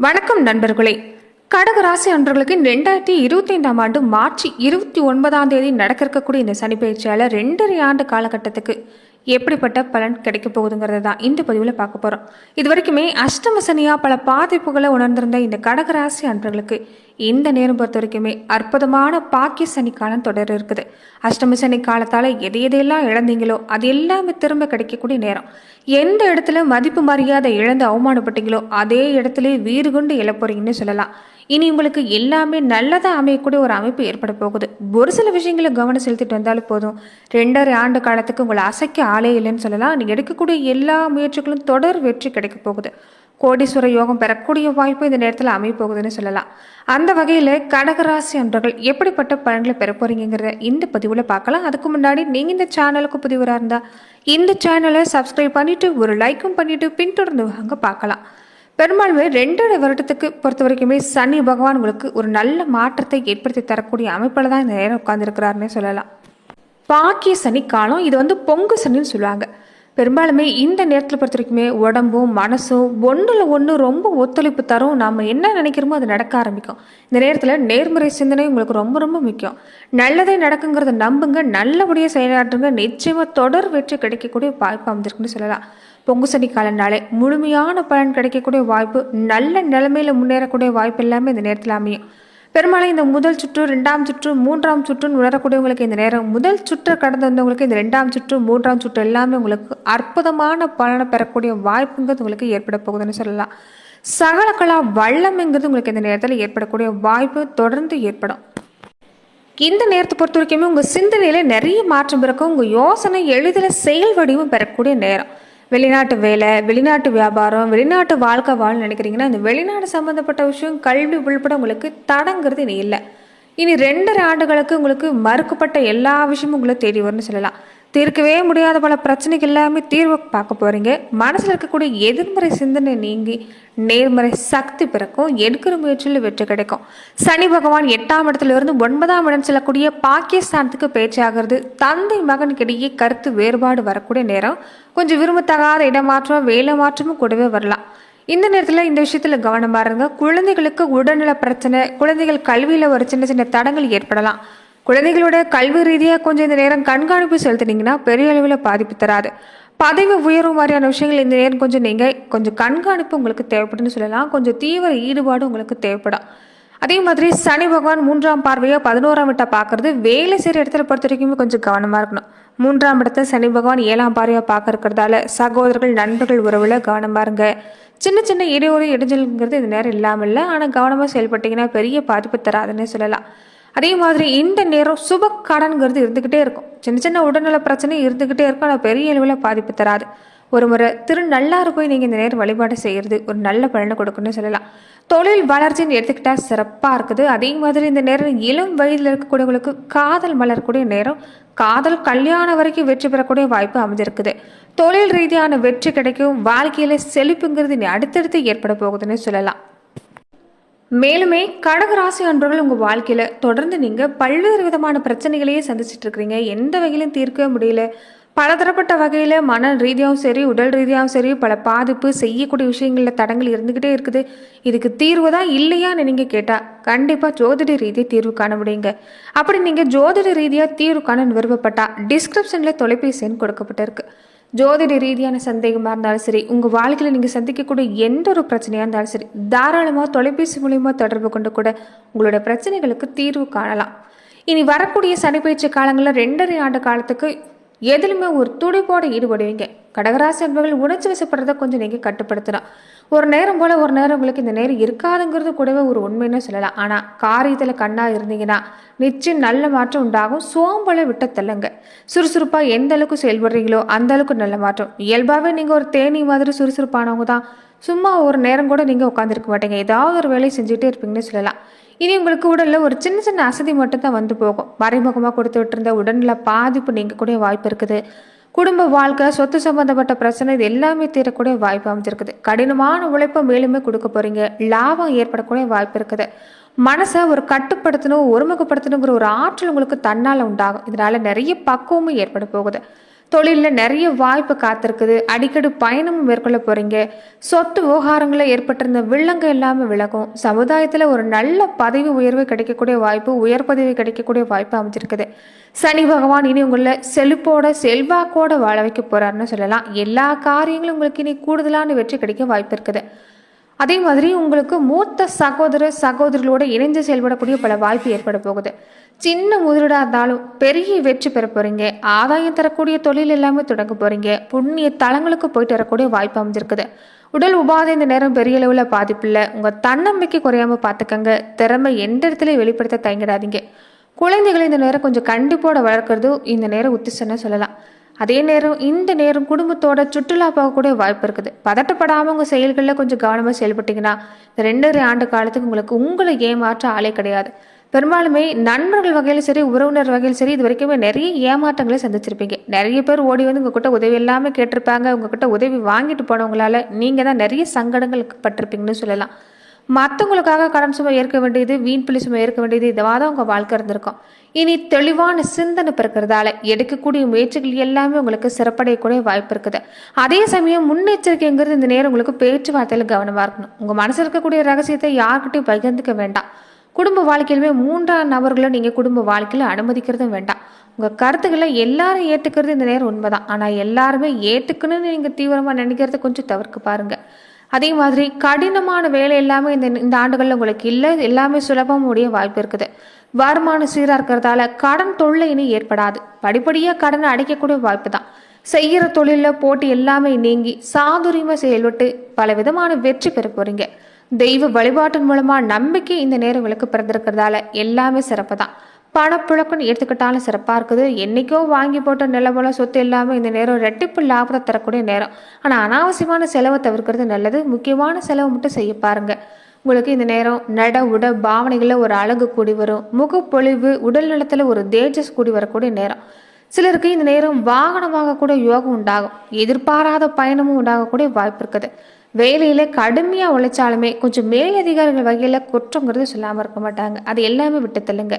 வணக்கம் நண்பர்களே. கடகராசி அன்பர்களுக்கு ரெண்டாயிரத்தி இருபத்தி ஐந்தாம் ஆண்டு மார்ச் இருபத்தி ஒன்பதாம் தேதி நடக்க இருக்கக்கூடிய இந்த சனி பயிற்சியால் ரெண்டரை ஆண்டு காலகட்டத்துக்கு எப்படிப்பட்ட பலன் கிடைக்க போகுதுங்கிறத தான் இந்த பதிவில் பார்க்க போகிறோம் இது வரைக்குமே அஷ்டமசனியாக பல பாதிப்புகளை உணர்ந்திருந்த இந்த கடகராசி அன்பர்களுக்கு இந்த நேரம் பொறுத்த வரைக்குமே அற்புதமான பாக்கிய சனி காலம் தொடர் இருக்குது. அஷ்டம சனி காலத்தால் எதை எதையெல்லாம் இழந்தீங்களோ அது எல்லாமே திரும்ப கிடைக்கக்கூடிய நேரம். எந்த இடத்துல மதிப்பு மரியாதை இழந்து அவமானப்பட்டீங்களோ அதே இடத்துல வீறு கொண்டு இழப்போறீங்கன்னு சொல்லலாம். இனி உங்களுக்கு எல்லாமே நல்லதாக அமையக்கூடிய ஒரு அமைப்பு ஏற்பட போகுது. ஒரு சில விஷயங்களை கவனம் செலுத்திட்டு வந்தாலும் போதும். ரெண்டரை ஆண்டு காலத்துக்கு உங்களை அசைக்க ஆளே இல்லைன்னு சொல்லலாம். நீங்கள் எடுக்கக்கூடிய எல்லா முயற்சிகளும் தொடர் வெற்றி கிடைக்க போகுது. கோடீஸ்வர யோகம் பெறக்கூடிய வாய்ப்பு இந்த நேரத்தில் அமைய போகுதுன்னு சொல்லலாம். அந்த வகையில் கடகராசி அன்றர்கள் எப்படிப்பட்ட பலன்களை பெற போறீங்கிறத இந்த பதிவில் பார்க்கலாம். அதுக்கு முன்னாடி நீங்கள் இந்த சேனலுக்கு புதிவராக இருந்தால் இந்த சேனலை சப்ஸ்கிரைப் பண்ணிவிட்டு ஒரு லைக்கும் பண்ணிவிட்டு பின்தொடர்ந்து வாங்க பார்க்கலாம். பெரும்பாலுமே ரெண்டரை வருடத்துக்கு பொறுத்த வரைக்குமே சனி பகவான் உங்களுக்கு ஒரு நல்ல மாற்றத்தை ஏற்படுத்தி தரக்கூடிய அமைப்பில் தான் இந்த நேரம் உட்காந்துருக்கிறாருன்னே சொல்லலாம். பாக்கிய சனி காலம் இது வந்து பொங்கு சனின்னு சொல்லுவாங்க. பெரும்பாலுமே இந்த நேரத்தில் பொறுத்த வரைக்குமே உடம்பும் மனசும் ஒன்றில் ஒன்று ரொம்ப ஒத்துழைப்பு தரும். நம்ம என்ன நினைக்கிறோமோ அது நடக்க ஆரம்பிக்கும். இந்த நேரத்தில் நேர்முறை சிந்தனை உங்களுக்கு ரொம்ப ரொம்ப முக்கியம். நல்லதே நடக்குங்கிறத நம்புங்க. நல்லபடியாக செயலாற்றுங்க. நிச்சயமாக தொடர் வெற்றி கிடைக்கக்கூடிய வாய்ப்பு அமைஞ்சிருக்குன்னு சொல்லலாம். பொங்கு சனி காலனாலே முழுமையான பலன் கிடைக்கக்கூடிய வாய்ப்பு. நல்ல நிலைமையில் முன்னேறக்கூடிய வாய்ப்பு எல்லாமே இந்த நேரத்தில் அமையும். பெரும்பாலும் இந்த முதல் சுற்று ரெண்டாம் சுற்று மூன்றாம் சுற்றுன்னு உணரக்கூடியவங்களுக்கு இந்த நேரம். முதல் சுற்றை கடந்து வந்தவங்களுக்கு இந்த ரெண்டாம் சுற்று மூன்றாம் சுற்று எல்லாமே உங்களுக்கு அற்புதமான பலனை பெறக்கூடிய வாய்ப்புங்கிறது உங்களுக்கு ஏற்பட போகுதுன்னு சொல்லலாம். சகலகலா வல்லமைங்கிறது உங்களுக்கு இந்த நேரத்தில் ஏற்படக்கூடிய வாய்ப்பு தொடர்ந்து ஏற்படும். இந்த நேரத்தை பொறுத்த வரைக்குமே உங்கள் சிந்தனையில் நிறைய மாற்றம் பிறக்கும். உங்கள் யோசனை எளிதில் செயல் வடிவம் பெறக்கூடிய நேரம். வெளிநாட்டு வேலை வெளிநாட்டு வியாபாரம் வெளிநாட்டு வாழ்க்கை வாழ் நினைக்கிறீங்கன்னா இந்த வெளிநாடு சம்மந்தப்பட்ட விஷயம் கல்வி உள்பட உங்களுக்கு தடங்கிறது இனி இல்லை. இனி ரெண்டரை ஆண்டுகளுக்கு உங்களுக்கு மறுக்கப்பட்ட எல்லா விஷயமும் உங்களை தேடி வரும்னு சொல்லலாம். தீர்க்கவே முடியாத பல பிரச்சனைகள் எல்லாமே தீர்வு பார்க்க போகிறீங்க மனசில் இருக்கக்கூடிய எதிர்மறை சிந்தனை நீங்கி நேர்மறை சக்தி பிறக்கும். எடுக்கிற முயற்சியில் வெற்றி கிடைக்கும். சனி பகவான் எட்டாம் இடத்துல இருந்து ஒன்பதாம் இடம் செல்லக்கூடிய பாகிஸ்தானத்துக்கு பேச்சாகிறது தந்தை மகனுக்கிடையே கருத்து வேறுபாடு வரக்கூடிய நேரம். கொஞ்சம் விரும்பத்தகாத இடமாற்றம் வேலை மாற்றமும் கூடவே வரலாம். இந்த நேரத்தில் இந்த விஷயத்தில் கவனமாக இருங்க. குழந்தைகளுக்கு உடல்நல பிரச்சனை குழந்தைகள் கல்வியில் ஒரு சின்ன சின்ன தடங்கள் ஏற்படலாம். குழந்தைகளோட கல்வி ரீதியாக கொஞ்சம் இந்த நேரம் கண்காணிப்பு செலுத்தினீங்கன்னா பெரிய அளவில் பாதிப்பு தராது. பதவி உயர்வு மாதிரியான விஷயங்கள் இந்த நேரம் கொஞ்சம் நீங்கள் கொஞ்சம் கண்காணிப்பு உங்களுக்கு தேவைப்படுன்னு சொல்லலாம். கொஞ்சம் தீவிர ஈடுபாடு உங்களுக்கு தேவைப்படும். அதே மாதிரி சனி பகவான் மூன்றாம் பார்வையோ பதினோராம் இடத்தை பார்க்கறது வேலை செய்கிற இடத்துல பொறுத்த வரைக்குமே கொஞ்சம் கவனமாக இருக்கணும். மூன்றாம் இடத்தை சனி பகவான் ஏழாம் பார்வையாக பார்க்க இருக்கிறதால சகோதரர்கள் நண்பர்கள் உறவில் கவனமாக இருங்க. சின்ன சின்ன இடையூறு இடைஞ்சல்ங்கிறது இந்த நேரம் இல்லாமல் இல்லை. ஆனால் கவனமாக செயல்பட்டீங்கன்னா பெரிய பாதிப்பு தராதுன்னு சொல்லலாம். அதே மாதிரி இந்த நேரம் சுப கடன்கிறது இருந்துக்கிட்டே இருக்கும். சின்ன சின்ன உடல்நல பிரச்சனை இருந்துக்கிட்டே இருக்கும். ஆனால் பெரிய அளவில் பாதிப்பு தராது. ஒரு முறை திரு நல்லாறு போய் நீங்கள் இந்த நேரம் வழிபாடு செய்கிறது ஒரு நல்ல பலனை கொடுக்குன்னு சொல்லலாம். தொழில் வளர்ச்சின்னு எடுத்துக்கிட்டால் சிறப்பாக இருக்குது. அதே மாதிரி இந்த நேரம் இளம் வயதில் இருக்கக்கூடியவங்களுக்கு காதல் மலரக்கூடிய நேரம் காதல் கல்யாணம் வரைக்கும் வெற்றி பெறக்கூடிய வாய்ப்பு அமைஞ்சிருக்குது. தொழில் ரீதியான வெற்றி கிடைக்கும். வாழ்க்கையில் செழிப்புங்கிறது அடுத்தடுத்து ஏற்பட போகுதுன்னு சொல்லலாம். மேலுமே கடகராசி அன்பர்கள் உங்கள் வாழ்க்கையில் தொடர்ந்து நீங்கள் பல்வேறு விதமான பிரச்சனைகளையே சந்திச்சுட்டு இருக்கிறீங்க. எந்த வகையிலும் தீர்க்கவே முடியல. பலதரப்பட்ட வகையில் மன ரீதியாகவும் சரி உடல் ரீதியாகவும் சரி பல பாதிப்பு செய்யக்கூடிய விஷயங்களில் தடங்கள் இருந்துக்கிட்டே இருக்குது. இதுக்கு தீர்வு தான் இல்லையான்னு நீங்கள் கேட்டால் கண்டிப்பாக ஜோதிட ரீதியாக தீர்வு காண முடியுங்க. அப்படி நீங்கள் ஜோதிட ரீதியாக தீர்வு காண விருப்பப்பட்டால் டிஸ்கிரிப்ஷனில் தொலைபேசி எண் கொடுக்கப்பட்டிருக்கு. ஜோதிட ரீதியான சந்தேகமாக இருந்தாலும் சரி உங்கள் வாழ்க்கையில் நீங்கள் சந்திக்கக்கூடிய எந்த ஒரு பிரச்சனையாக இருந்தாலும் சரி தாராளமாக தொலைபேசி மூலியமாக தொடர்பு கொண்டு கூட உங்களோட பிரச்சனைகளுக்கு தீர்வு காணலாம். இனி வரக்கூடிய சனிப்பயிற்சி காலங்களில் ரெண்டரை ஆண்டு காலத்துக்கு எதிலுமே ஒரு துடிப்போடு ஈடுபடுவீங்க. கடகராசி அன்பர்கள் உணர்ச்சி வசப்படுறதை கொஞ்சம் நீங்கள் கட்டுப்படுத்தலாம். ஒரு நேரம் போல் ஒரு நேரம் உங்களுக்கு இந்த நேரம் இருக்காதுங்கிறது கூடவே ஒரு உண்மைன்னு சொல்லலாம். ஆனால் காரியத்தில் கண்ணாக இருந்தீங்கன்னா நிச்சயம் நல்ல மாற்றம் உண்டாகும். சோம்பலை விட்ட தள்ளுங்க. சுறுசுறுப்பாக எந்த அளவுக்கு செயல்படுறீங்களோ அந்த அளவுக்கு நல்ல மாற்றம். இயல்பாகவே நீங்கள் ஒரு தேனி மாதிரி சுறுசுறுப்பானவங்க தான். சும்மா ஒரு நேரம் கூட நீங்கள் உட்காந்துருக்க மாட்டீங்க. ஏதாவது ஒரு வேலையை செஞ்சுட்டே இருப்பீங்கன்னு சொல்லலாம். இனி உங்களுக்கு உடலில் ஒரு சின்ன சின்ன அசதி மட்டும் தான் வந்து போகும். மறைமுகமாக கொடுத்து விட்டுருந்த உடனில் பாதிப்பு நீங்கக்கூடிய வாய்ப்பு இருக்குது. குடும்ப வாழ்க்கை சொத்து சம்பந்தப்பட்ட பிரச்சனை இது எல்லாமே தீரக்கூடிய வாய்ப்பு அமைஞ்சிருக்குது. கடினமான உழைப்பை மேலுமே கொடுக்க போறீங்க. லாபம் ஏற்படக்கூடிய வாய்ப்பு இருக்குது. மனசை ஒரு கட்டுப்படுத்தணும் ஒருமுகப்படுத்தணுங்கிற ஒரு ஆற்றல் உங்களுக்கு தன்னால் உண்டாகும். இதனால நிறைய பக்குவமும் ஏற்பட போகுது. தொழிலில் நிறைய வாய்ப்பு காத்திருக்குது. அடிக்கடி பயணமும் மேற்கொள்ள போகிறீங்க சொத்து விவகாரங்களில் ஏற்பட்டிருந்த வில்லங்க இல்லாமல் விலகும். சமுதாயத்தில் ஒரு நல்ல பதவி உயர்வு கிடைக்கக்கூடிய வாய்ப்பு உயர் பதவி கிடைக்கக்கூடிய வாய்ப்பு அமைஞ்சிருக்குது. சனி பகவான் இனி உங்களை செழிப்போட செல்வாக்கோட வாழ வைக்க போறாருன்னு சொல்லலாம். எல்லா காரியங்களும் உங்களுக்கு இனி கூடுதலான வெற்றி கிடைக்க வாய்ப்பு இருக்குது. அதே மாதிரி உங்களுக்கு மூத்த சகோதர சகோதரிகளோடு இணைந்து செயல்படக்கூடிய பல வாய்ப்பு ஏற்பட போகுது. சின்ன முதலீடாக இருந்தாலும் பெரிய வெற்றி பெற போகிறீங்க ஆதாயம் தரக்கூடிய தொழில் எல்லாமே தொடங்க போகிறீங்க புண்ணிய தளங்களுக்கு போயிட்டு வரக்கூடிய வாய்ப்பு அமைஞ்சிருக்குது. உடல் உபாதை இந்த நேரம் பெரிய அளவில் பாதிப்பில்லை உங்கள் தன்னம்பிக்கை குறையாம பார்த்துக்கங்க திறமை எந்த இடத்துலையும் வெளிப்படுத்த தயங்கிடாதீங்க. குழந்தைகளை இந்த நேரம் கொஞ்சம் கண்டிப்போட வளர்க்குறது இந்த நேரம் உத்திசன்னு சொல்லலாம். அதே நேரம் இந்த நேரம் குடும்பத்தோட சுற்றுலா போகக்கூடிய வாய்ப்பு இருக்குது. பதட்டப்படாமல் உங்கள் செயல்களில் கொஞ்சம் கவனமாக செயல்பட்டீங்கன்னா இந்த ரெண்டரை ஆண்டு காலத்துக்கு உங்களுக்கு உங்களை ஏமாற்ற ஆளே கிடையாது. பெரும்பாலுமே நண்பர்கள் வகையில் சரி உறவினர் வகையில் சரி இது வரைக்குமே நிறைய ஏமாற்றங்களை சந்திச்சிருப்பீங்க. நிறைய பேர் ஓடி வந்து உங்ககிட்ட உதவி எல்லாமே கேட்டிருப்பாங்க. உங்ககிட்ட உதவி வாங்கிட்டு போனவங்களால நீங்கள் தான் நிறைய சங்கடங்களுக்கு பட்டிருப்பீங்கன்னு சொல்லலாம். மற்றவங்களுக்காக கடன் சுமை ஏற்க வேண்டியது வீண் பிள்ளை சுமை ஏற்க வேண்டியது இதுவாக தான் உங்கள் வாழ்க்கை இருந்திருக்கும். இனி தெளிவான சிந்தனை பிறக்கிறதால எடுக்கக்கூடிய முயற்சிகள் எல்லாமே உங்களுக்கு சிறப்படையக்கூடிய வாய்ப்பு இருக்குது. அதே சமயம் முன்னெச்சரிக்கைங்கிறது இந்த நேரம் உங்களுக்கு பேச்சுவார்த்தையில் கவனமாக இருக்கணும். உங்கள் மனசில் இருக்கக்கூடிய ரகசியத்தை யார்கிட்டையும் பகிர்ந்துக்க வேண்டாம். குடும்ப வாழ்க்கையிலுமே மூன்றாம் நபர்களை நீங்கள் குடும்ப வாழ்க்கையில் அனுமதிக்கிறதும் வேண்டாம். உங்கள் கருத்துக்களை எல்லாரும் ஏற்றுக்கிறது இந்த நேரம் உண்மைதான். ஆனால் எல்லாருமே ஏற்றுக்கணும்னு நீங்கள் தீவிரமாக நினைக்கிறத கொஞ்சம் தவிர்க்க பாருங்கள் அதே மாதிரி கடினமான வேலை எல்லாமே இந்த இந்த ஆண்டுகளில் உங்களுக்கு இல்லை. எல்லாமே சுலபமாக முடிய வாய்ப்பு இருக்குது. வருமானம் சீராக இருக்கிறதால கடன் தொல்லை இனி ஏற்படாது. படிப்படியாக கடனை அடைக்கக்கூடிய வாய்ப்பு தான். செய்கிற தொழிலில் போட்டி எல்லாமே நீங்கி சாதுரியமாக செயல்பட்டு பல விதமான வெற்றி பெற போகிறீங்க தெய்வ வழிபாட்டின் மூலமாக நம்பிக்கை இந்த நேரங்களுக்கு பிறந்திருக்கிறதால எல்லாமே சிறப்பு தான் பணப்புழக்கம்னு எடுத்துக்கிட்டாலும் சிறப்பாக இருக்குது. என்றைக்கோ வாங்கி போட்ட நிலமல சொத்து எல்லாமே இந்த நேரம் ரெட்டிப்பு லாபத்தை தரக்கூடிய நேரம். ஆனால் அனாவசியமான செலவை தவிர்க்கிறது நல்லது. முக்கியமான செலவை மட்டும் செய்ய பாருங்கள் உங்களுக்கு இந்த நேரம் நட உட பாவனைகளில் ஒரு அழகு கூடி வரும். முகப்பொழிவு உடல் நலத்தில் ஒரு தேஜஸ் கூடி வரக்கூடிய நேரம். சிலருக்கு இந்த நேரம் வாகனம் வாங்கக்கூடிய யோகம் உண்டாகும். எதிர்பாராத பயணமும் உண்டாகக்கூடிய வாய்ப்பு இருக்குது. வேலையில் கடுமையாக உழைச்சாலுமே கொஞ்சம் மேலதிகாரிகள் வகையில் குற்றங்கிறது சொல்லாமல் இருக்க மாட்டாங்க. அது எல்லாமே விட்டு தள்ளுங்க.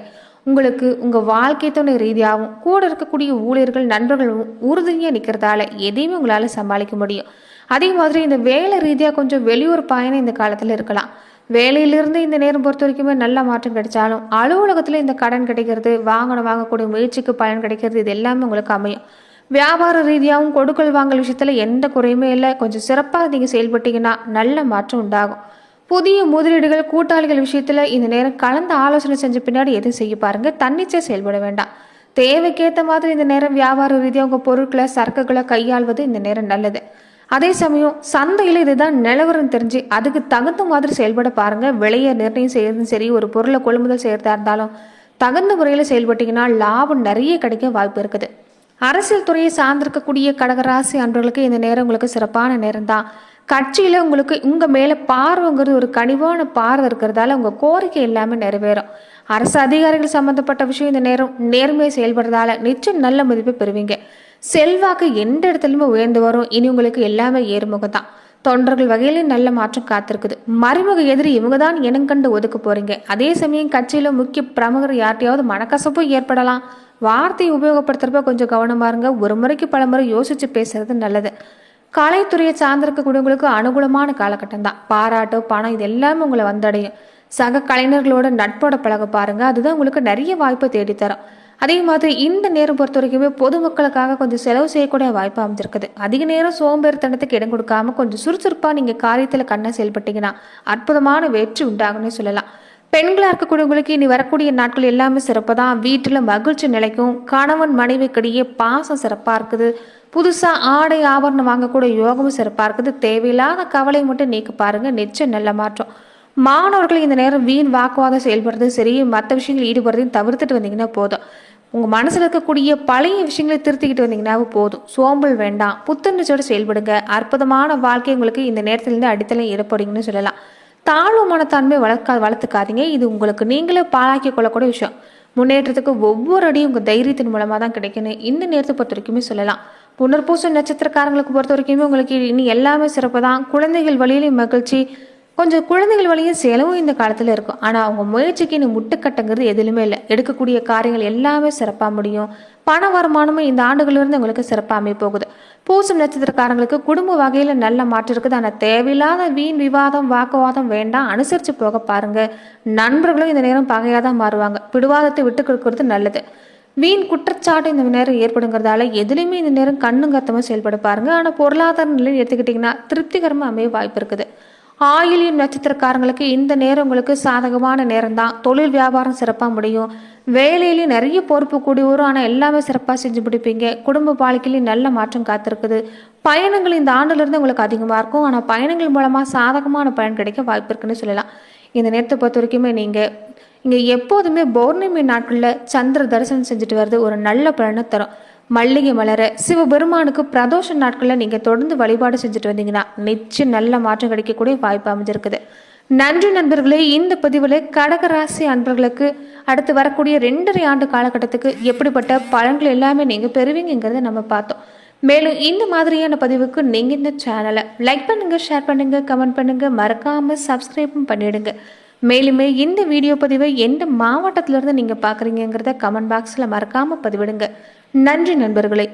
உங்களுக்கு உங்கள் வாழ்க்கை துணை ரீதியாகவும் கூட இருக்கக்கூடிய ஊழியர்கள் நண்பர்களும் உறுதுணையாக நிற்கிறதால எதையுமே உங்களால் சமாளிக்க முடியும். அதே மாதிரி இந்த வேலை ரீதியாக கொஞ்சம் வெளியூர் பயணம் இந்த காலத்தில் இருக்கலாம். வேலையிலிருந்து இந்த நேரம் பொறுத்த வரைக்குமே நல்ல மாற்றம் கிடைச்சாலும் அலுவலகத்தில் இந்த கடன் கிடைக்கிறது வாங்கணும் வாங்கக்கூடிய முயற்சிக்கு பலன் கிடைக்கிறது இது எல்லாமே உங்களுக்கு அமையும். வியாபார ரீதியாகவும் கொடுக்கல் வாங்கல் விஷயத்தில் எந்த குறையுமே இல்லை. கொஞ்சம் சிறப்பாக நீங்கள் செயல்பட்டீங்கன்னா நல்ல மாற்றம் உண்டாகும். புதிய முதலீடுகள் கூட்டாளிகள் விஷயத்தில் இந்த நேரம் கலந்து ஆலோசனை செஞ்ச பின்னாடி எதுவும் செய்ய பாருங்க. தன்னிச்சை செயல்பட வேண்டாம். தேவைக்கேற்ற மாதிரி இந்த நேரம் வியாபார ரீதியாக உங்கள் பொருட்களை சரக்குகளை கையாள்வது இந்த நேரம் நல்லது. அதே சமயம் சந்தையில் இதுதான் நிலவரம் தெரிஞ்சு அதுக்கு தகுந்த மாதிரி செயல்பட பாருங்கள் விலையை நிர்ணயம் செய்யறதும் சரி ஒரு பொருளை கொள்முதல் செய்கிறதா இருந்தாலும் தகுந்த முறையில் செயல்பட்டீங்கன்னா லாபம் நிறைய கிடைக்க வாய்ப்பு இருக்குது. அரசியல் துறையை சார்ந்திருக்கக்கூடிய கடகராசி அன்பர்களுக்கு இந்த நேரம் உங்களுக்கு சிறப்பான நேரம் தான் கட்சியில் உங்களுக்கு உங்கள் மேலே பார்வைங்கிறது ஒரு கனிவான பார்வை இருக்கிறதால உங்கள் கோரிக்கை எல்லாமே நிறைவேறும். அரசு அதிகாரிகள் சம்மந்தப்பட்ட விஷயம் இந்த நேரம் நேர்மையை செயல்படுறதால நிச்சயம் நல்ல மதிப்பை பெறுவீங்க. செல்வாக்கு எந்த இடத்துலையுமே உயர்ந்து வரும். இனி உங்களுக்கு எல்லாமே ஏறுமுகம் தான் தொண்டர்கள் வகையிலும் நல்ல மாற்றம் காத்திருக்குது. மறைமுக எதிரி இவங்க தான் இனங்கண்டு ஒதுக்க போறீங்க. அதே சமயம் கட்சியில முக்கிய பிரமுகர் யார்ட்டையாவது மனக்கசப்பு ஏற்படலாம். வார்த்தையை உபயோகப்படுத்துறப்ப கொஞ்சம் கவனமா இருங்க. ஒரு முறைக்கு பல முறை யோசிச்சு பேசுறது நல்லது. கலைத்துறையை சார்ந்திருக்கக்கூடியவங்களுக்கு அனுகூலமான காலகட்டம் தான் பாராட்டு பணம் இது எல்லாமே உங்களை வந்தடையும். சக கலைஞர்களோட நட்போட பழக பாருங்க. அதுதான் உங்களுக்கு நிறைய வாய்ப்பை தேடித்தரும். அதே மாதிரி இந்த நேரம் பொறுத்த வரைக்குமே பொதுமக்களுக்காக கொஞ்சம் செலவு செய்யக்கூடிய வாய்ப்பு அமைஞ்சிருக்குது. அதிக நேரம் சோம்பேறித்தனத்துக்கு இடம் கொடுக்காம கொஞ்சம் சுறுசுறுப்பாக நீங்கள் காரியத்தில் கண்ணை செயல்பட்டீங்கன்னா அற்புதமான வெற்றி உண்டாகும்னு சொல்லலாம். பெண்களாக இருக்கக்கூடியவங்களுக்கு இனி வரக்கூடிய நாட்கள் எல்லாமே சிறப்பு தான் வீட்டில் மகிழ்ச்சி நிலைக்கும். கணவன் மனைவிக்கிடையே பாசம் சிறப்பாக இருக்குது. புதுசாக ஆடை ஆபரணம் வாங்கக்கூடிய யோகமும் சிறப்பாக இருக்குது. தேவையில்லாத கவலை மட்டும் நீக்க பாருங்கள் நிச்சயம் நல்ல மாற்றம். மாணவர்கள் இந்த நேரம் வீண் வாக்குவாதம் செயல்படுறது சரி மற்ற விஷயங்கள் ஈடுபடுறதையும் தவிர்த்துட்டு வந்தீங்கன்னா போதும். உங்கள் மனசில் இருக்கக்கூடிய பழைய விஷயங்களை திருத்திக்கிட்டு வந்தீங்கன்னா போதும். சோம்பல் வேண்டாம். புத்துணர்ச்சியோடு செயல்படுங்க. அற்புதமான வாழ்க்கை உங்களுக்கு இந்த நேரத்திலேருந்து அடித்தளம் ஏற்படுங்கன்னு சொல்லலாம். தாழ்வு மனத்தான்மை வளர்க்கா வளர்த்துக்காதீங்க. இது உங்களுக்கு நீங்களே பாழாக்கி கொள்ளக்கூடிய விஷயம். முன்னேற்றத்துக்கு ஒவ்வொரு அடியும் உங்கள் தைரியத்தின் மூலமாக தான் கிடைக்கணும் இந்த நேரத்தை பொறுத்த வரைக்குமே சொல்லலாம். புனர்பூசம் நட்சத்திரக்காரங்களுக்கு பொறுத்த வரைக்குமே உங்களுக்கு இனி எல்லாமே சிறப்பு தான். குழந்தைகள் வழியிலையும் மகிழ்ச்சி. கொஞ்சம் குழந்தைகள் வழியும் செலவும் இந்த காலத்தில் இருக்கும். ஆனால் அவங்க முயற்சிக்கு இந்த முட்டுக்கட்டுங்கிறது எதுலுமே இல்லை. எடுக்கக்கூடிய காரியங்கள் எல்லாமே சிறப்பாக முடியும். பண வருமானமும் இந்த ஆண்டுகளிலிருந்து உங்களுக்கு சிறப்பாக அமைய போகுது. பூசம் நட்சத்திரக்காரங்களுக்கு குடும்ப வகையில் நல்ல மாற்றம் இருக்குது. ஆனால் தேவையில்லாத வீண் விவாதம் வாக்குவாதம் வேண்டாம். அனுசரித்து போக பாருங்க. நண்பர்களும் இந்த நேரம் பகையாக தான் மாறுவாங்க. பிடிவாதத்தை விட்டு கொடுக்கறது நல்லது. வீண் குற்றச்சாட்டு இந்த நேரம் ஏற்படுங்கிறதால எதுலையுமே இந்த நேரம் கண்ணும் கத்தமாக செயல்பட பாருங்கள் ஆனால் பொருளாதார நிலையில் எடுத்துக்கிட்டிங்கன்னா திருப்திகரமாக அமைய வாய்ப்பு இருக்குது. ஆயிலியம் நட்சத்திரக்காரங்களுக்கு இந்த நேரம் உங்களுக்கு சாதகமான நேரம் தான் தொழில் வியாபாரம் சிறப்பாக முடியும். வேலையிலையும் நிறைய பொறுப்பு கூடி வரும் ஆனால் எல்லாமே சிறப்பாக செஞ்சு பிடிப்பீங்க குடும்ப வாழ்க்கையிலையும் நல்ல மாற்றம் காத்திருக்குது. பயணங்கள் இந்த ஆண்டுலேருந்து உங்களுக்கு அதிகமாக இருக்கும். ஆனால் பயணங்கள் மூலமாக சாதகமான பயன் கிடைக்க வாய்ப்பு இருக்குன்னு சொல்லலாம். இந்த நேரத்தை பொறுத்த வரைக்குமே நீங்கள் இங்கே எப்போதுமே பௌர்ணமி நாட்களில் சந்திர தரிசனம் செஞ்சுட்டு வர்றது ஒரு நல்ல பலனை தரும். மல்லிகை மலர சிவபெருமானுக்கு பிரதோஷ நாட்களில் நீங்கள் தொடர்ந்து வழிபாடு செஞ்சுட்டு வந்தீங்கன்னா நிச்சயம் நல்ல மாற்றம் கிடைக்கக்கூடிய வாய்ப்பு அமைஞ்சிருக்குது. நன்றி நண்பர்களே இந்த பதிவில் கடகராசி அன்பர்களுக்கு அடுத்து வரக்கூடிய ரெண்டரை ஆண்டு காலகட்டத்துக்கு எப்படிப்பட்ட பழங்கள் எல்லாமே நீங்கள் பெறுவீங்கிறத நம்ம பார்த்தோம். மேலும் இந்த மாதிரியான பதிவுக்கு நீங்கள் இந்த சேனலை லைக் பண்ணுங்கள் ஷேர் பண்ணுங்கள் கமெண்ட் பண்ணுங்கள் மறக்காமல் சப்ஸ்கிரைபும் பண்ணிடுங்க. மேலுமே இந்த வீடியோ பதிவை எந்த மாவட்டத்திலிருந்து நீங்கள் பார்க்குறீங்கிறத கமெண்ட் பாக்ஸில் மறக்காமல் பதிவிடுங்க. நன்றி நண்பர்களே.